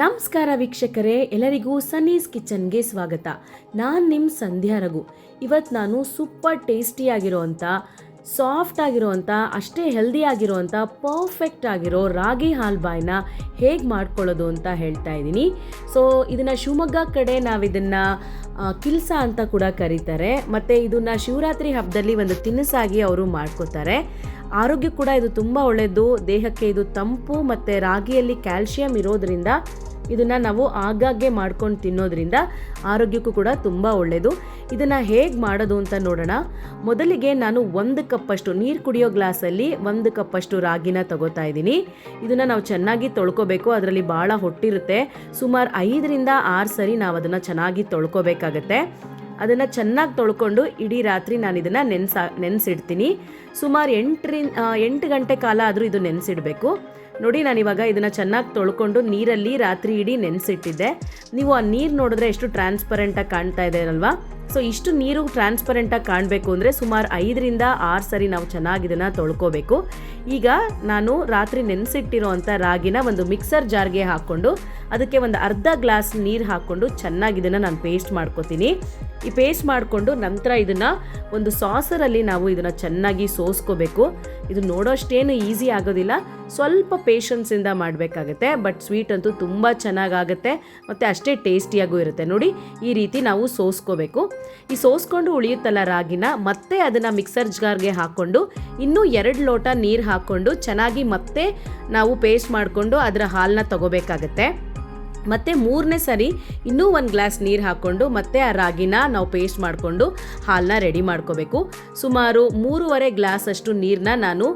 ನಮಸ್ಕಾರ ವೀಕ್ಷಕರೇ, ಎಲ್ಲರಿಗೂ ಸನ್ನೀಸ್ ಕಿಚನ್ಗೆ ಸ್ವಾಗತ. ನಾನು ನಿಮ್ಮ ಸಂಧ್ಯಾ ರಘು. ಇವತ್ತು ನಾನು ಸೂಪರ್ ಟೇಸ್ಟಿಯಾಗಿರೋವಂಥ ಸಾಫ್ಟ್ ಆಗಿರೋವಂಥ ಅಷ್ಟೇ ಹೆಲ್ದಿ ಆಗಿರೋವಂಥ ಪರ್ಫೆಕ್ಟ್ ಆಗಿರೋ ರಾಗಿ ಹಾಲ್ಬಾಯ್ನ ಹೇಗೆ ಮಾಡ್ಕೊಳ್ಳೋದು ಅಂತ ಹೇಳ್ತಾ ಇದ್ದೀನಿ. ಸೊ ಇದನ್ನು ಶಿವಮೊಗ್ಗ ಕಡೆ ನಾವು ಇದನ್ನು ಕಿಲ್ಸ ಅಂತ ಕೂಡ ಕರೀತಾರೆ. ಮತ್ತು ಇದನ್ನು ಶಿವರಾತ್ರಿ ಹಬ್ಬದಲ್ಲಿ ಒಂದು ತಿನಿಸಾಗಿ ಅವರು ಮಾಡ್ಕೋತಾರೆ. ಆರೋಗ್ಯ ಕೂಡ ಇದು ತುಂಬ ಒಳ್ಳೆಯದು ದೇಹಕ್ಕೆ ಇದು ತಂಪು ಮತ್ತು ರಾಗಿಯಲ್ಲಿ ಕ್ಯಾಲ್ಶಿಯಂ ಇರೋದ್ರಿಂದ ಇದನ್ನು ನಾವು ಆಗಾಗ್ಗೆ ಮಾಡ್ಕೊಂಡು ತಿನ್ನೋದ್ರಿಂದ ಆರೋಗ್ಯಕ್ಕೂ ಕೂಡ ತುಂಬ ಒಳ್ಳೆಯದು ಇದನ್ನು ಹೇಗೆ ಮಾಡೋದು ಅಂತ ನೋಡೋಣ. ಮೊದಲಿಗೆ ನಾನು ಒಂದು ಕಪ್ಪಷ್ಟು ನೀರು ಕುಡಿಯೋ ಗ್ಲಾಸಲ್ಲಿ ಒಂದು ಕಪ್ಪಷ್ಟು ರಾಗಿನ ತಗೋತಾ ಇದ್ದೀನಿ. ಇದನ್ನು ನಾವು ಚೆನ್ನಾಗಿ ತೊಳ್ಕೊಬೇಕು, ಅದರಲ್ಲಿ ಭಾಳ ಹೊಟ್ಟಿರುತ್ತೆ. ಸುಮಾರು ಐದರಿಂದ ಆರು ಸರಿ ನಾವು ಅದನ್ನು ಚೆನ್ನಾಗಿ ತೊಳ್ಕೊಬೇಕಾಗತ್ತೆ. ಅದನ್ನು ಚೆನ್ನಾಗಿ ತೊಳ್ಕೊಂಡು ಇಡೀ ರಾತ್ರಿ ನಾನು ಇದನ್ನು ನೆನೆಸ ನೆನೆಸಿಡ್ತೀನಿ. ಸುಮಾರು ಎಂಟರಿಂದ ಎಂಟು ಗಂಟೆ ಕಾಲ ಆದರೂ ಇದು ನೆನೆಸಿಡಬೇಕು. ನೋಡಿ, ನಾನು ಇವಾಗ ಇದನ್ನು ಚೆನ್ನಾಗಿ ತೊಳ್ಕೊಂಡು ನೀರಲ್ಲಿ ರಾತ್ರಿ ಇಡೀ ನೆನೆಸಿಟ್ಟಿದ್ದೆ. ನೀವು ಆ ನೀರು ನೋಡಿದ್ರೆ ಎಷ್ಟು ಟ್ರಾನ್ಸ್ಪರೆಂಟಾಗಿ ಕಾಣ್ತಾ ಇದೆ ಅಲ್ವಾ? ಸೊ ಇಷ್ಟು ನೀರು ಟ್ರಾನ್ಸ್ಪರೆಂಟಾಗಿ ಕಾಣಬೇಕು ಅಂದರೆ ಸುಮಾರು ಐದರಿಂದ ಆರು ಸರಿ ನಾವು ಚೆನ್ನಾಗಿ ಇದನ್ನು ತೊಳ್ಕೊಬೇಕು. ಈಗ ನಾನು ರಾತ್ರಿ ನೆನೆಸಿಟ್ಟಿರೋ ಅಂಥ ರಾಗಿನ ಒಂದು ಮಿಕ್ಸರ್ ಜಾರ್ಗೆ ಹಾಕ್ಕೊಂಡು ಅದಕ್ಕೆ ಒಂದು ಅರ್ಧ ಗ್ಲಾಸ್ ನೀರು ಹಾಕ್ಕೊಂಡು ಚೆನ್ನಾಗಿ ಇದನ್ನು ನಾನು ಪೇಸ್ಟ್ ಮಾಡ್ಕೊತೀನಿ. ಈ ಪೇಸ್ಟ್ ಮಾಡಿಕೊಂಡು ನಂತರ ಇದನ್ನು ಒಂದು ಸಾಸರಲ್ಲಿ ನಾವು ಇದನ್ನು ಚೆನ್ನಾಗಿ ಸೋಸ್ಕೋಬೇಕು. ಇದು ನೋಡೋಷ್ಟೇನು ಈಸಿ ಆಗೋದಿಲ್ಲ. ಸ್ವಲ್ಪ ಪೇಷನ್ಸಿಂದ ಮಾಡಬೇಕಾಗತ್ತೆ. ಬಟ್ ಸ್ವೀಟ್ ಅಂತೂ ತುಂಬ ಚೆನ್ನಾಗಾಗುತ್ತೆ. ಮತ್ತು ಅಷ್ಟೇ ಟೇಸ್ಟಿಯಾಗೂ ಇರುತ್ತೆ. ನೋಡಿ, ಈ ರೀತಿ ನಾವು ಸೋಸ್ಕೋಬೇಕು. ಈ ಸೋಸ್ಕೊಂಡು ಉಳಿಯುತ್ತಲ್ಲ ರಾಗಿನ, ಮತ್ತೆ ಅದನ್ನು ಮಿಕ್ಸರ್ ಜಾರ್ಗೆ ಹಾಕ್ಕೊಂಡು, ಇನ್ನೂ ಎರಡು ಲೋಟ ನೀರು ಹಾಕ್ಕೊಂಡು ಚೆನ್ನಾಗಿ ಮತ್ತೆ ನಾವು ಪೇಸ್ಟ್ ಮಾಡಿಕೊಂಡು ಅದರ ಹಾಲನ್ನ ತಗೋಬೇಕಾಗತ್ತೆ. ಮತ್ತು ಮೂರನೇ ಸರಿ ಇನ್ನೂ ಒಂದು ಗ್ಲಾಸ್ ನೀರು ಹಾಕ್ಕೊಂಡು ಮತ್ತೆ ಆ ರಾಗಿನ ನಾವು ಪೇಸ್ಟ್ ಮಾಡಿಕೊಂಡು ಹಾಲನ್ನ ರೆಡಿ ಮಾಡ್ಕೋಬೇಕು. ಸುಮಾರು ಮೂರುವರೆ ಗ್ಲಾಸ್ ಅಷ್ಟು ನೀರನ್ನ ನಾನು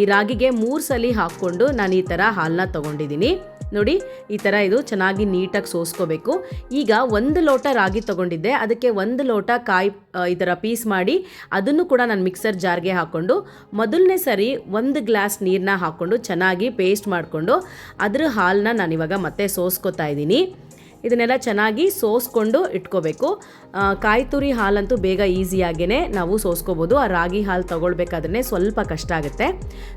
ಈ ರಾಗಿಗೆ ಮೂರು ಸಲ ಹಾಕ್ಕೊಂಡು ನಾನು ಈ ಥರ ಹಾಲನ್ನ ತೊಗೊಂಡಿದ್ದೀನಿ. ನೋಡಿ, ಈ ಥರ ಇದು ಚೆನ್ನಾಗಿ ನೀಟಾಗಿ ಸೋಸ್ಕೋಬೇಕು. ಈಗ ಒಂದು ಲೋಟ ರಾಗಿ ತೊಗೊಂಡಿದ್ದೆ. ಅದಕ್ಕೆ ಒಂದು ಲೋಟ ಕಾಯಿ ಈ ಥರ ಪೀಸ್ ಮಾಡಿ ಅದನ್ನು ಕೂಡ ನಾನು ಮಿಕ್ಸರ್ ಜಾರ್ಗೆ ಹಾಕ್ಕೊಂಡು ಮೊದಲನೇ ಸರಿ ಒಂದು ಗ್ಲಾಸ್ ನೀರನ್ನ ಹಾಕ್ಕೊಂಡು ಚೆನ್ನಾಗಿ ಪೇಸ್ಟ್ ಮಾಡಿಕೊಂಡು ಅದರ ಹಾಲನ್ನ ನಾನಿವಾಗ ಮತ್ತೆ ಸೋಸ್ಕೋತಾ ಇದ್ದೀನಿ. ಇದನ್ನೆಲ್ಲ ಚೆನ್ನಾಗಿ ಸೋಸ್ಕೊಂಡು ಇಟ್ಕೋಬೇಕು. ಕಾಯಿ ತುರಿ ಹಾಲಂತೂ ಬೇಗ ಈಸಿಯಾಗೇ ನಾವು ಸೋಸ್ಕೋಬೋದು. ಆ ರಾಗಿ ಹಾಲು ತೊಗೊಳ್ಬೇಕಾದ್ರೆ ಸ್ವಲ್ಪ ಕಷ್ಟ ಆಗುತ್ತೆ.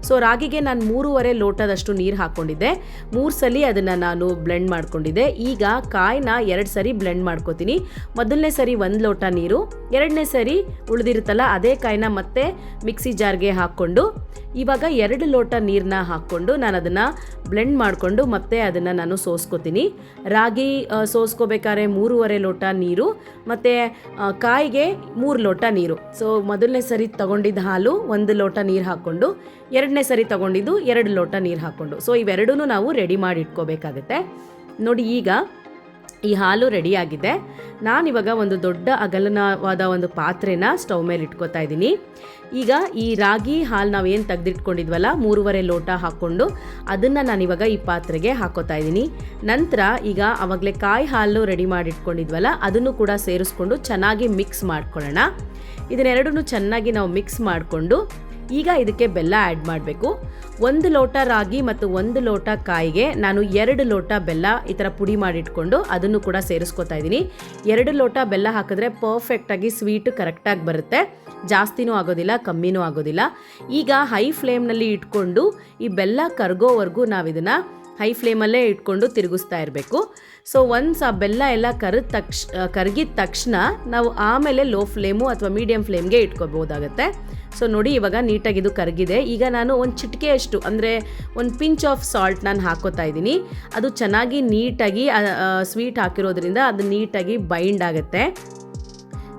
ಸೊ ರಾಗಿಗೆ ನಾನು ಮೂರುವರೆ ಲೋಟದಷ್ಟು ನೀರು ಹಾಕ್ಕೊಂಡಿದ್ದೆ. ಮೂರು ಸಲ ಅದನ್ನು ನಾನು ಬ್ಲೆಂಡ್ ಮಾಡ್ಕೊಂಡಿದ್ದೆ. ಈಗ ಕಾಯಿನ ಎರಡು ಸರಿ ಬ್ಲೆಂಡ್ ಮಾಡ್ಕೋತೀನಿ. ಮೊದಲನೇ ಸರಿ ಒಂದು ಲೋಟ ನೀರು, ಎರಡನೇ ಸರಿ ಉಳಿದಿರುತ್ತಲ್ಲ ಅದೇ ಕಾಯಿನ ಮತ್ತೆ ಮಿಕ್ಸಿ ಜಾರ್ಗೆ ಹಾಕ್ಕೊಂಡು, ಇವಾಗ ಎರಡು ಲೋಟ ನೀರನ್ನ ಹಾಕ್ಕೊಂಡು ನಾನು ಅದನ್ನು ಬ್ಲೆಂಡ್ ಮಾಡಿಕೊಂಡು ಮತ್ತೆ ಅದನ್ನು ನಾನು ಸೋಸ್ಕೋತೀನಿ. ರಾಗಿ ಸೋಸ್ಕೋಬೇಕಾದ್ರೆ ಮೂರುವರೆ ಲೋಟ ನೀರು, ಮತ್ತು ಕಾಯಿಗೆ ಮೂರು ಲೋಟ ನೀರು. ಸೊ ಮೊದಲನೇ ಸರಿ ತಗೊಂಡಿದ್ದ ಹಾಲು ಒಂದು ಲೋಟ ನೀರು ಹಾಕ್ಕೊಂಡು, ಎರಡನೇ ಸರಿ ತಗೊಂಡಿದ್ದು ಎರಡು ಲೋಟ ನೀರು ಹಾಕ್ಕೊಂಡು. ಸೊ ಇವೆರಡೂ ನಾವು ರೆಡಿ ಮಾಡಿ ಇಟ್ಕೋಬೇಕಾಗತ್ತೆ. ನೋಡಿ ಈಗ ಈ ಹಾಲು ರೆಡಿಯಾಗಿದೆ. ನಾನಿವಾಗ ಒಂದು ದೊಡ್ಡ ಅಗಲನವಾದ ಒಂದು ಪಾತ್ರೆನ ಸ್ಟವ್ ಮೇಲೆ ಇಟ್ಕೋತಾ ಇದ್ದೀನಿ. ಈಗ ಈ ರಾಗಿ ಹಾಲು ನಾವು ಏನು ತೆಗೆದಿಟ್ಕೊಂಡಿದ್ವಲ್ಲ, ಮೂರುವರೆ ಲೋಟ ಹಾಕ್ಕೊಂಡು ಅದನ್ನು ನಾನಿವಾಗ ಈ ಪಾತ್ರೆಗೆ ಹಾಕೋತಾ ಇದ್ದೀನಿ. ನಂತರ ಈಗ ಆವಾಗಲೇ ಕಾಯಿ ಹಾಲು ರೆಡಿ ಮಾಡಿಟ್ಕೊಂಡಿದ್ವಲ್ಲ, ಅದನ್ನು ಕೂಡ ಸೇರಿಸ್ಕೊಂಡು ಚೆನ್ನಾಗಿ ಮಿಕ್ಸ್ ಮಾಡ್ಕೊಳ್ಳೋಣ. ಇದನ್ನೆರಡನ್ನೂ ಚೆನ್ನಾಗಿ ನಾವು ಮಿಕ್ಸ್ ಮಾಡಿಕೊಂಡು ಈಗ ಇದಕ್ಕೆ ಬೆಲ್ಲ ಆ್ಯಡ್ ಮಾಡಬೇಕು. ಒಂದು ಲೋಟ ರಾಗಿ ಮತ್ತು ಒಂದು ಲೋಟ ಕಾಯಿಗೆ ನಾನು ಎರಡು ಲೋಟ ಬೆಲ್ಲ ಈ ಥರ ಪುಡಿ ಮಾಡಿಟ್ಕೊಂಡು ಅದನ್ನು ಕೂಡ ಸೇರಿಸ್ಕೊತಾ ಇದ್ದೀನಿ. ಎರಡು ಲೋಟ ಬೆಲ್ಲ ಹಾಕಿದ್ರೆ ಪರ್ಫೆಕ್ಟಾಗಿ ಸ್ವೀಟು ಕರೆಕ್ಟಾಗಿ ಬರುತ್ತೆ. ಜಾಸ್ತಿನೂ ಆಗೋದಿಲ್ಲ, ಕಮ್ಮಿನೂ ಆಗೋದಿಲ್ಲ. ಈಗ ಹೈ ಫ್ಲೇಮ್ನಲ್ಲಿ ಇಟ್ಕೊಂಡು ಈ ಬೆಲ್ಲ ಕರಗೋವರೆಗೂ ನಾವು ಇದನ್ನು ಹೈ ಫ್ಲೇಮಲ್ಲೇ ಇಟ್ಕೊಂಡು ತಿರುಗಿಸ್ತಾ ಇರಬೇಕು. ಸೊ ಒನ್ಸ್ ಆ ಬೆಲ್ಲ ಎಲ್ಲ ಕರಿದ ತಕ್ಷ ಕರಗಿದ ತಕ್ಷಣ ನಾವು ಆಮೇಲೆ ಲೋ ಫ್ಲೇಮು ಅಥವಾ ಮೀಡಿಯಮ್ ಫ್ಲೇಮ್ಗೆ ಇಟ್ಕೋಬೋದಾಗತ್ತೆ. ಸೊ ನೋಡಿ ಇವಾಗ ನೀಟಾಗಿ ಇದು ಕರಗಿದೆ. ಈಗ ನಾನು ಒಂದು ಚಿಟಿಕೆಯಷ್ಟು, ಅಂದರೆ ಒಂದು ಪಿಂಚ್ ಆಫ್ ಸಾಲ್ಟ್ ನಾನು ಹಾಕೋತಾ ಇದ್ದೀನಿ. ಅದು ಚೆನ್ನಾಗಿ ನೀಟಾಗಿ ಸ್ವೀಟ್ ಹಾಕಿರೋದ್ರಿಂದ ಅದು ನೀಟಾಗಿ ಬೈಂಡ್ ಆಗುತ್ತೆ.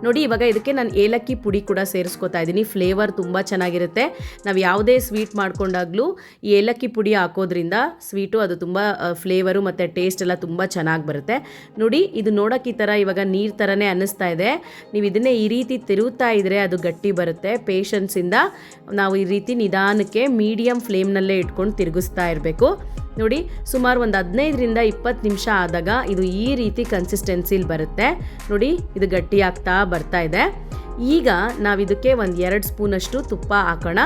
ನೋಡಿ, ಇವಾಗ ಇದಕ್ಕೆ ನಾನು ಏಲಕ್ಕಿ ಪುಡಿ ಕೂಡ ಸೇರಿಸ್ಕೊತಾ ಇದ್ದೀನಿ. ಫ್ಲೇವರ್ ತುಂಬ ಚೆನ್ನಾಗಿರುತ್ತೆ. ನಾವು ಯಾವುದೇ ಸ್ವೀಟ್ ಮಾಡ್ಕೊಂಡಾಗಲೂ ಈ ಏಲಕ್ಕಿ ಪುಡಿ ಹಾಕೋದ್ರಿಂದ ಸ್ವೀಟು ಅದು ತುಂಬ ಫ್ಲೇವರು ಮತ್ತು ಟೇಸ್ಟ್ ಎಲ್ಲ ತುಂಬ ಚೆನ್ನಾಗಿ ಬರುತ್ತೆ. ನೋಡಿ, ಇದು ನೋಡೋಕೆ ಈ ಥರ ಇವಾಗ ನೀರು ಥರನೇ ಅನ್ನಿಸ್ತಾ ಇದೆ. ನೀವು ಇದನ್ನೇ ಈ ರೀತಿ ತಿರುಗ್ತಾ ಇದ್ದರೆ ಅದು ಗಟ್ಟಿ ಬರುತ್ತೆ. ಪೇಷನ್ಸಿಂದ ನಾವು ಈ ರೀತಿ ನಿಧಾನಕ್ಕೆ ಮೀಡಿಯಮ್ ಫ್ಲೇಮ್ನಲ್ಲೇ ಇಟ್ಕೊಂಡು ತಿರುಗಿಸ್ತಾ ಇರಬೇಕು. ನೋಡಿ, ಸುಮಾರು ಒಂದು ಹದಿನೈದರಿಂದ ಇಪ್ಪತ್ತು ನಿಮಿಷ ಆದಾಗ ಇದು ಈ ರೀತಿ ಕನ್ಸಿಸ್ಟೆನ್ಸಿಲಿ ಬರುತ್ತೆ. ನೋಡಿ, ಇದು ಗಟ್ಟಿ ಆಗ್ತಾ ಬರ್ತಾ ಇದೆ. ಈಗ ನಾವು ಇದಕ್ಕೆ ಒಂದು ಎರಡು ಸ್ಪೂನಷ್ಟು ತುಪ್ಪ ಹಾಕೋಣ.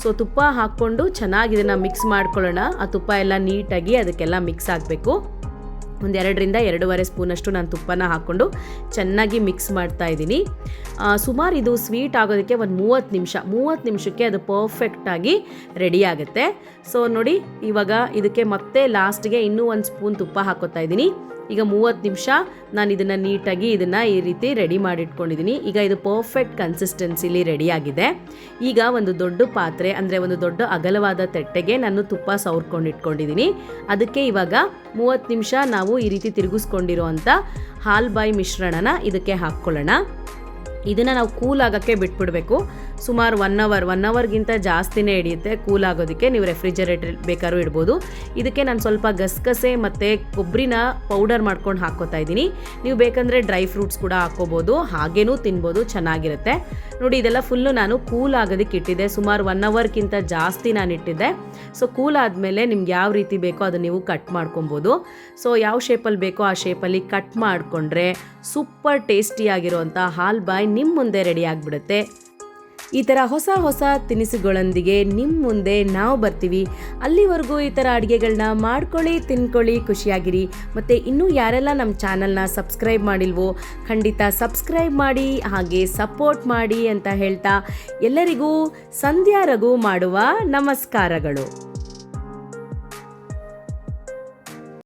ಸೊ ತುಪ್ಪ ಹಾಕ್ಕೊಂಡು ಚೆನ್ನಾಗಿ ಇದನ್ನು ಮಿಕ್ಸ್ ಮಾಡ್ಕೊಳ್ಳೋಣ. ಆ ತುಪ್ಪ ಎಲ್ಲ ನೀಟಾಗಿ ಅದಕ್ಕೆಲ್ಲ ಮಿಕ್ಸ್ ಆಗಬೇಕು. ಒಂದು ಎರಡರಿಂದ ಎರಡೂವರೆ ಸ್ಪೂನಷ್ಟು ನಾನು ತುಪ್ಪನ ಹಾಕ್ಕೊಂಡು ಚೆನ್ನಾಗಿ ಮಿಕ್ಸ್ ಮಾಡ್ತಾ ಇದ್ದೀನಿ. ಸುಮಾರು ಇದು ಸ್ವೀಟ್ ಆಗೋದಕ್ಕೆ ಒಂದು ಮೂವತ್ತು ನಿಮಿಷ, ಮೂವತ್ತು ನಿಮಿಷಕ್ಕೆ ಅದು ಪರ್ಫೆಕ್ಟಾಗಿ ರೆಡಿ ಆಗುತ್ತೆ. ಸೊ ನೋಡಿ, ಇವಾಗ ಇದಕ್ಕೆ ಮತ್ತೆ ಲಾಸ್ಟ್ಗೆ ಇನ್ನೂ ಒಂದು ಸ್ಪೂನ್ ತುಪ್ಪ ಹಾಕೋತಾ ಇದ್ದೀನಿ. ಈಗ ಮೂವತ್ತು ನಿಮಿಷ ನಾನು ಇದನ್ನು ನೀಟಾಗಿ ಇದನ್ನು ಈ ರೀತಿ ರೆಡಿ ಮಾಡಿಟ್ಕೊಂಡಿದ್ದೀನಿ ಈಗ ಇದು ಪರ್ಫೆಕ್ಟ್ ಕನ್ಸಿಸ್ಟೆನ್ಸಿಲಿ ರೆಡಿಯಾಗಿದೆ ಈಗ ಒಂದು ದೊಡ್ಡ ಪಾತ್ರೆ, ಅಂದರೆ ಒಂದು ದೊಡ್ಡ ಅಗಲವಾದ ತಟ್ಟೆಗೆ ನಾನು ತುಪ್ಪ ಸವರ್ಕೊಂಡು ಇಟ್ಕೊಂಡಿದ್ದೀನಿ ಅದಕ್ಕೆ ಇವಾಗ ಮೂವತ್ತು ನಿಮಿಷ ನಾವು ಈ ರೀತಿ ತಿರುಗಿಸ್ಕೊಂಡಿರೋವಂಥ ಹಾಲ್ಬಾಯಿ ಮಿಶ್ರಣನ ಇದಕ್ಕೆ ಹಾಕ್ಕೊಳ್ಳೋಣ. ಇದನ್ನು ನಾವು ಕೂಲ್ ಆಗೋಕ್ಕೆ ಬಿಟ್ಬಿಡಬೇಕು. ಸುಮಾರು ಒನ್ ಅವರ್ ಒನ್ ಅವರ್ಗಿಂತ ಜಾಸ್ತಿನೇ ಹಿಡಿಯುತ್ತೆ. ಕೂಲ್ ಆಗೋದಕ್ಕೆ ನೀವು ರೆಫ್ರಿಜರೇಟರ್ ಬೇಕಾದ್ರೂ ಇಡ್ಬೋದು. ಇದಕ್ಕೆ ನಾನು ಸ್ವಲ್ಪ ಗಸಗಸೆ ಮತ್ತು ಕೊಬ್ಬರಿನ ಪೌಡರ್ ಮಾಡ್ಕೊಂಡು ಹಾಕ್ಕೋತಾ ಇದ್ದೀನಿ. ನೀವು ಬೇಕಂದರೆ ಡ್ರೈ ಫ್ರೂಟ್ಸ್ ಕೂಡ ಹಾಕ್ಕೋಬೋದು. ಹಾಗೇನೂ ತಿನ್ಬೋದು, ಚೆನ್ನಾಗಿರುತ್ತೆ. ನೋಡಿ, ಇದೆಲ್ಲ ಫುಲ್ಲು ನಾನು ಕೂಲ್ ಆಗೋದಕ್ಕೆ ಇಟ್ಟಿದ್ದೆ. ಸುಮಾರು ಒನ್ ಅವರ್ಗಿಂತ ಜಾಸ್ತಿ ನಾನು ಇಟ್ಟಿದ್ದೆ. ಸೊ ಕೂಲ್ ಆದಮೇಲೆ ನಿಮ್ಗೆ ಯಾವ ರೀತಿ ಬೇಕೋ ಅದನ್ನು ನೀವು ಕಟ್ ಮಾಡ್ಕೊಬೋದು. ಸೊ ಯಾವ ಶೇಪಲ್ಲಿ ಬೇಕೋ ಆ ಶೇಪಲ್ಲಿ ಕಟ್ ಮಾಡಿಕೊಂಡ್ರೆ ಸೂಪರ್ ಟೇಸ್ಟಿಯಾಗಿರುವಂಥ ಹಾಲ್ ಬಾಯ್ ನಿಮ್ಮ ಮುಂದೆ ರೆಡಿ ಆಗಿಬಿಡುತ್ತೆ. ಈ ಥರ ಹೊಸ ಹೊಸ ತಿನಿಸುಗಳೊಂದಿಗೆ ನಿಮ್ಮ ಮುಂದೆ ನಾವು ಬರ್ತೀವಿ. ಅಲ್ಲಿವರೆಗೂ ಈ ಥರ ಅಡುಗೆಗಳನ್ನ ಮಾಡ್ಕೊಳ್ಳಿ, ತಿನ್ಕೊಳ್ಳಿ, ಖುಷಿಯಾಗಿರಿ. ಮತ್ತು ಇನ್ನೂ ಯಾರೆಲ್ಲ ನಮ್ಮ ಚಾನಲ್ನ ಸಬ್ಸ್ಕ್ರೈಬ್ ಮಾಡಿಲ್ವೋ, ಖಂಡಿತ ಸಬ್ಸ್ಕ್ರೈಬ್ ಮಾಡಿ, ಹಾಗೆ ಸಪೋರ್ಟ್ ಮಾಡಿ ಅಂತ ಹೇಳ್ತಾ ಎಲ್ಲರಿಗೂ ಸಂಧ್ಯಾ ರಘು ಮಾಡುವ ನಮಸ್ಕಾರಗಳು.